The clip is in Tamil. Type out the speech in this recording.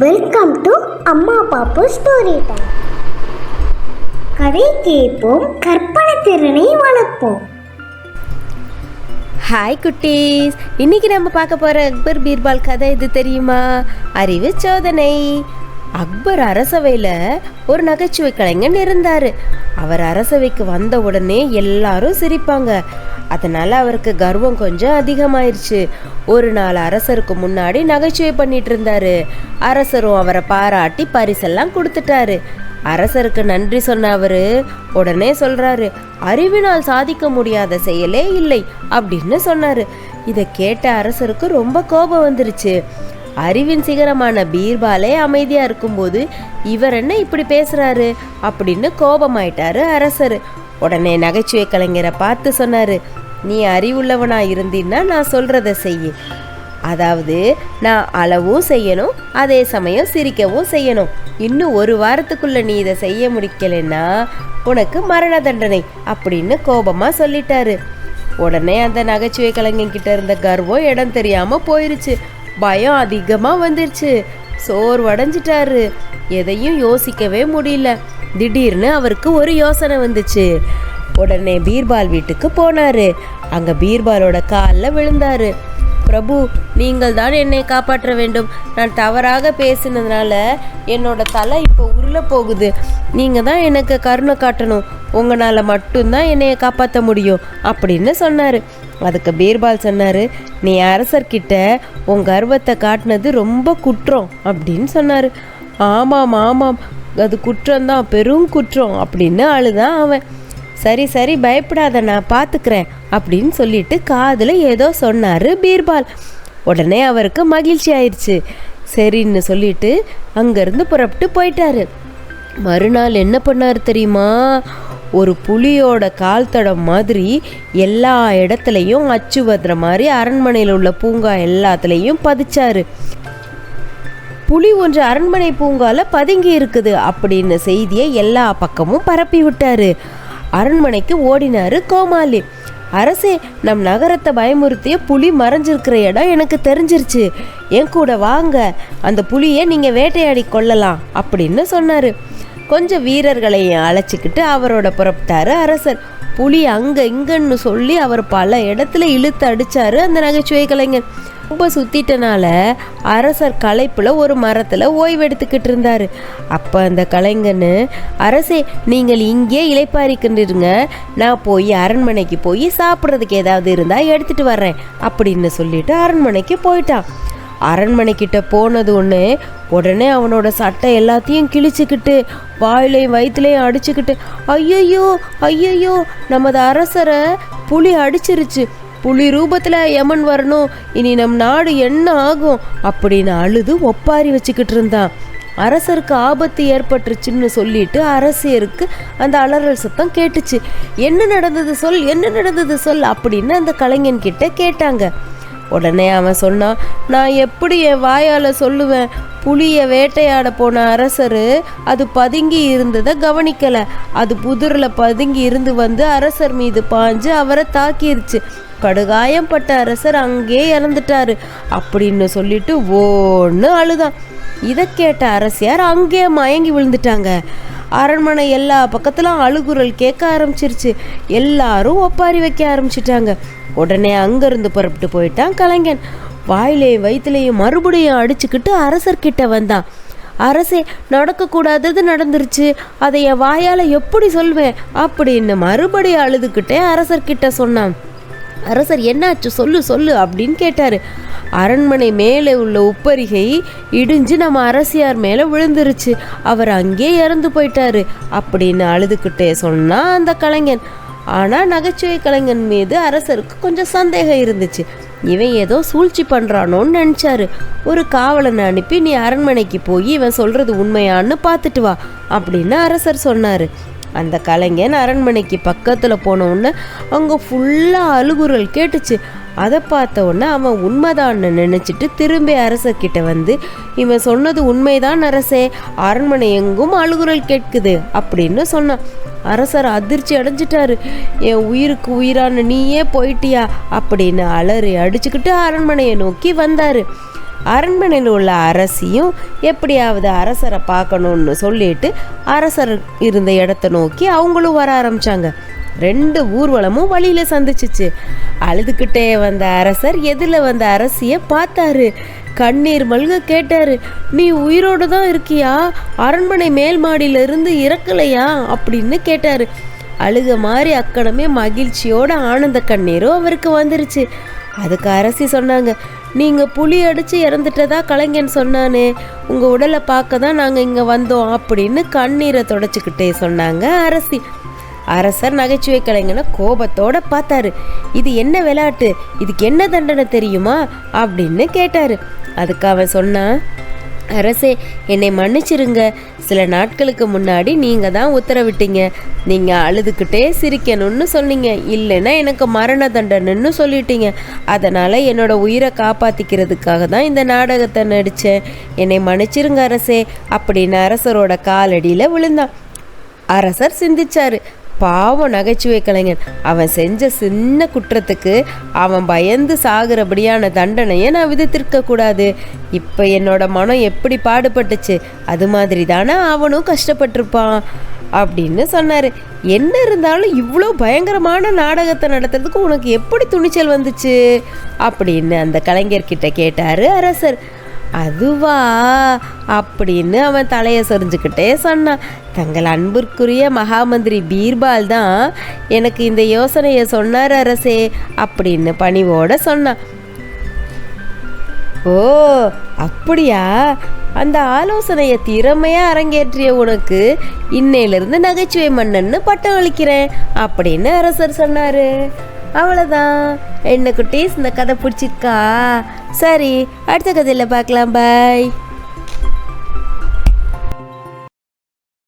வெல்கம் டு அம்மா பாப்பு ஸ்டோரி டைம் கதை கேட்போம் கற்பனை திறனை வளர்ப்போம். ஹாய் குட்டீஸ். இன்னைக்கு நம்ம பார்க்க போற அக்பர் பீர்பால் கதை இது தெரியுமா? அறிவு சோதனை. அக்பர் அரசவையில் ஒரு நகைச்சுவை கலைஞன் இருந்தார். அவர் அரசவைக்கு வந்த உடனே எல்லாரும் சிரிப்பாங்க. அதனால் அவருக்கு கர்வம் கொஞ்சம் அதிகமாயிருச்சு. ஒரு நாள் அரசருக்கு முன்னாடி நகைச்சுவை பண்ணிட்டு இருந்தாரு. அரசரும் அவரை பாராட்டி பரிசெல்லாம் கொடுத்துட்டாரு. அரசருக்கு நன்றி சொன்ன அவரு உடனே சொல்றாரு அறிவினால் சாதிக்க முடியாத செயலே இல்லை அப்படின்னு சொன்னாரு. இதை கேட்ட அரசருக்கு ரொம்ப கோபம் வந்துருச்சு. அறிவின் சிகரமான பீர்பாலே அமைதியாக இருக்கும்போது இவர் என்ன இப்படி பேசுகிறாரு அப்படின்னு கோபமாயிட்டாரு அரசர். உடனே நகைச்சுவை கலைஞரை பார்த்து சொன்னாரு நீ அறிவுள்ளவனா இருந்தீன்னா நான் சொல்கிறத செய்யு. அதாவது நான் அளவும் செய்யணும் அதே சமயம் சிரிக்கவும் செய்யணும். இன்னும் ஒரு வாரத்துக்குள்ளே நீ இதை செய்ய முடிக்கலைன்னா உனக்கு மரண தண்டனை அப்படின்னு கோபமாக சொல்லிட்டாரு. உடனே அந்த நகைச்சுவை கலைஞன் கிட்ட இருந்த கர்வம் இடம் தெரியாமல் போயிருச்சு. பயம் அதிகமாக வந்துருச்சு. சோர்வடைஞ்சிட்டாரு எதையும் யோசிக்கவே முடியல. திடீர்னு அவருக்கு ஒரு யோசனை வந்துச்சு. உடனே பீர்பால் வீட்டுக்கு போனாரு. அங்க பீர்பாலோட காலில் விழுந்தாரு. பிரபு நீங்கள் தான் என்னை காப்பாற்ற வேண்டும். நான் தவறாக பேசினதுனால என்னோட தலை இப்போ உருள போகுது. நீங்கள் தான் எனக்கு கருணை காட்டணும். உங்களால் மட்டும்தான் என்னையை காப்பாற்ற முடியும் அப்படின்னு சொன்னார். அதுக்கு பீர்பால் சொன்னார் நீ அரசர்கிட்ட உன் கர்வத்தை காட்டினது ரொம்ப குற்றம் அப்படின்னு சொன்னார். ஆமாம் ஆமாம். அது குற்றம்தான் பெரும் குற்றம் அப்படின்னு அழுதான் அவன். சரி சரி பயப்படாத நான் பார்த்துக்கிறேன் அப்படின்னு சொல்லிட்டு காதில் ஏதோ சொன்னார் பீர்பால். உடனே அவருக்கு மகிழ்ச்சி ஆயிடுச்சு சரின்னு சொல்லிட்டு அங்கேருந்து புறப்பட்டு போயிட்டாரு. மறுநாள் என்ன பண்ணார் தெரியுமா? ஒரு புலியோட கால் தடம் மாதிரி எல்லா இடத்துலையும் அச்சு வதுற மாதிரி அரண்மனையில் உள்ள பூங்கா எல்லாத்துலேயும் பதிச்சாரு. புலி ஒன்று அரண்மனை பூங்கால பதுங்கி இருக்குது அப்படின்னு செய்தியை எல்லா பக்கமும் பரப்பி விட்டாரு அரண்மனைக்கு ஓடினாரு கோமாளி. அரசே நம் நகரத்தை பயமுறுத்திய புலி மறைஞ்சிருக்கிற இடம் எனக்கு தெரிஞ்சிருச்சு. என் கூட வாங்க அந்த புலியை நீங்கள் வேட்டையாடி கொள்ளலாம் அப்படின்னு சொன்னார். கொஞ்சம் வீரர்களையும் அழைச்சிக்கிட்டு அவரோட புறப்பட்டார் அரசர். புலி அங்கே இங்கன்னு சொல்லி அவர் பல இடத்துல இழுத்து அடித்தார் அந்த நகைச்சுவை கலைஞர். ரொம்ப சுத்திட்டனால அரசர் களைப்புல ஒரு மரத்துல ஓய்வெடுத்துக்கிட்டு இருந்தாரு. அப்ப அந்த கலைஞன்னு அரசே நீங்கள் இங்கே இளைப்பாரிக்கின்றிருங்க நான் போய் அரண்மனைக்கு போய் சாப்பிட்றதுக்கு ஏதாவது இருந்தா எடுத்துட்டு வர்றேன் அப்படின்னு சொல்லிட்டு அரண்மனைக்கு போயிட்டான். அரண்மனைக்கிட்ட போனது ஒன்று உடனே அவனோட சட்டை எல்லாத்தையும் கிழிச்சுக்கிட்டு வாயிலையும் வயிற்றுலையும் அடிச்சுக்கிட்டு ஐயையோ ஐயையோ நமது அரசரை புலி அடிச்சிருச்சு. புலி ரூபத்தில் யமன் வரணும். இனி நம் நாடு என்ன ஆகும்? அப்படின்னு அழுது ஒப்பாரி வச்சுக்கிட்டு இருந்தான் அரசருக்கு ஆபத்து ஏற்பட்டுருச்சுன்னு சொல்லிட்டு அரசியருக்கு அந்த அலறல் சத்தம் கேட்டுச்சு. என்ன நடந்தது சொல்? என்ன நடந்தது சொல்? அப்படின்னு அந்த கலைஞன் கிட்ட கேட்டாங்க. உடனே அவன் சொன்னான் நான் எப்படி என் வாயால் சொல்லுவேன்? புலியை வேட்டையாட போன அரசர் அது பதுங்கி இருந்ததை கவனிக்கலை. அது புதிரில் பதுங்கி இருந்து வந்து அரசர் மீது பாஞ்சு அவரை தாக்கிருச்சு. படுகாயம்பட்ட அரசர் அங்கே இறந்துட்டாரு. அப்படின்னு சொல்லிட்டு ஓன்னு அழுதான். இதை கேட்ட அரசியார் அங்கே மயங்கி விழுந்துட்டாங்க. அரண்மனை எல்லா பக்கத்துலும் அழுகுரல் கேட்க ஆரம்பிச்சிருச்சு. எல்லாரும் ஒப்பாரி வைக்க ஆரம்பிச்சிட்டாங்க. உடனே அங்கேருந்து புறப்பட்டு போயிட்டான் கலைஞன். வாயிலையும் வயிற்றுலையும் மறுபடியும் அடிச்சுக்கிட்டு அரசர்கிட்ட வந்தான். அரசே நடக்கக்கூடாதது நடந்துருச்சு. அதை என் வாயால் எப்படி சொல்வேன்? அப்படின்னு மறுபடியும் அழுதுகிட்டே அரசர்கிட்ட சொன்னான். அரசர் என்னாச்சு? சொல்லு சொல்லு அப்படின்னு கேட்டார். அரண்மனை மேலே உள்ள உப்பரிகை இடிஞ்சு நம்ம அரசியார் மேலே விழுந்துருச்சு. அவர் அங்கே இறந்து போயிட்டாரு அப்படின்னு அழுதுகிட்டே சொன்னான் அந்த கலைஞன். ஆனால் நகைச்சுவை கலைஞன் மீது அரசருக்கு கொஞ்சம் சந்தேகம் இருந்துச்சு. இவன் ஏதோ சூழ்ச்சி பண்ணுறானோன்னு நினச்சாரு. ஒரு காவலனை அனுப்பி நீ அரண்மனைக்கு போய் இவன் சொல்கிறது உண்மையான்னு பார்த்துட்டு வா அப்படின்னு அரசர் சொன்னார். அந்த கலைஞன் அரண்மனைக்கு பக்கத்தில் போன உடனே அங்கே ஃபுல்லாக அழுகுரல் கேட்டுச்சு. அதை பார்த்த உடனே அவன் உண்மைதான்னு நினச்சிட்டு திரும்பி அரசர்கிட்ட வந்து இவன் சொன்னது உண்மைதான் அரசே அரண்மனை எங்கும் அழுகுரல் கேட்குது அப்படின்னு சொன்னான். அரசர் அதிர்ச்சி அடைஞ்சிட்டாரு. என் உயிருக்கு உயிரான நீயே போயிட்டியா? அப்படின்னு அலறி அடிச்சுக்கிட்டு அரண்மனையை நோக்கி வந்தாரு. அரண்மனையில் உள்ள அரசியும் எப்படியாவது அரசரை பார்க்கணும்னு சொல்லிட்டு அரசர் இருந்த இடத்த நோக்கி அவங்களும் வர ஆரம்பிச்சாங்க. ரெண்டு ஊர்வலமும் வழியில் சந்திச்சிச்சு. அழுதுகிட்டே வந்த அரசர் எதிரில் வந்த அரசியை பார்த்தாரு. கண்ணீர் மல்க கேட்டாரு நீ உயிரோடு தான் இருக்கியா? அரண்மனை மேல் மாடியிலிருந்து இறக்கலையா? அப்படின்னு கேட்டாரு. அழுக மாதிரி அக்கடமே மகிழ்ச்சியோட ஆனந்த கண்ணீரும் அவருக்கு வந்துருச்சு. அதுக்கு அரசி சொன்னாங்க நீங்கள் புலி அடித்து இறந்துட்டதா கலைஞன் சொன்னானே உங்கள் உடலை பார்க்க தான் நாங்கள் இங்கே வந்தோம் அப்படின்னு கண்ணீரை தொடச்சிக்கிட்டே சொன்னாங்க அரசி. அரசர் நகைச்சுவை கலைஞனை கோபத்தோட பார்த்தாரு. இது என்ன விளையாட்டு? இதுக்கு என்ன தண்டனை தெரியுமா? அப்படின்னு கேட்டாரு. அதுக்கு அவன் சொன்னான் அரசே என்னை மன்னிச்சிருங்க. சில நாட்களுக்கு முன்னாடி நீங்கள் தான் உத்தரவிட்டீங்க. நீங்கள் அழுதுகிட்டே சிரிக்கணும்னு சொன்னீங்க. இல்லைன்னா எனக்கு மரண தண்டனைன்னு சொல்லிட்டீங்க. அதனால் என்னோட உயிரை காப்பாற்றிக்கிறதுக்காக தான் இந்த நாடகத்தை நடித்தேன் என்னை மன்னிச்சிருங்க அரசே அப்படின்னு அரசரோட காலடியில் விழுந்தான். அரசர் சிந்திச்சாரு. பாவம் நகைச்சுவை கலைஞன். அவன் செஞ்ச சின்ன குற்றத்துக்கு அவன் பயந்து சாகுறபடியான தண்டனையை நான் விதித்திருக்க கூடாது. இப்போ என்னோட மனம் எப்படி பாடுபட்டுச்சு? அது மாதிரி தானே அவனும் கஷ்டப்பட்டிருப்பான். அப்படின்னு சொன்னார். என்ன இருந்தாலும் இவ்வளோ பயங்கரமான நாடகத்தை நடத்துறதுக்கு உனக்கு எப்படி துணிச்சல் வந்துச்சு? அப்படின்னு அந்த கலைஞர்கிட்ட கேட்டார் அரசர். அதுவா? அப்படின்னு அவன் தலையை சொரிஞ்சுக்கிட்டே சொன்னான். தங்கள் அன்பிற்குரிய மகாமந்திரி பீர்பால் தான் எனக்கு இந்த யோசனையை சொன்னார் அரசே அப்படின்னு பணிவோட சொன்னான். ஓ அப்படியா? அந்த ஆலோசனையை திறமையா அரங்கேற்றிய உனக்கு இன்னையிலிருந்து நகைச்சுவை மன்னன்னு பட்டம் அளிக்கிறேன் அப்படின்னு அரசர் சொன்னார். அவ்வளோதான் என்ன குட்டீஸ் இந்த கதை பிடிச்சிருக்கா? சரி அடுத்த கதையில் பார்க்கலாம் பாய்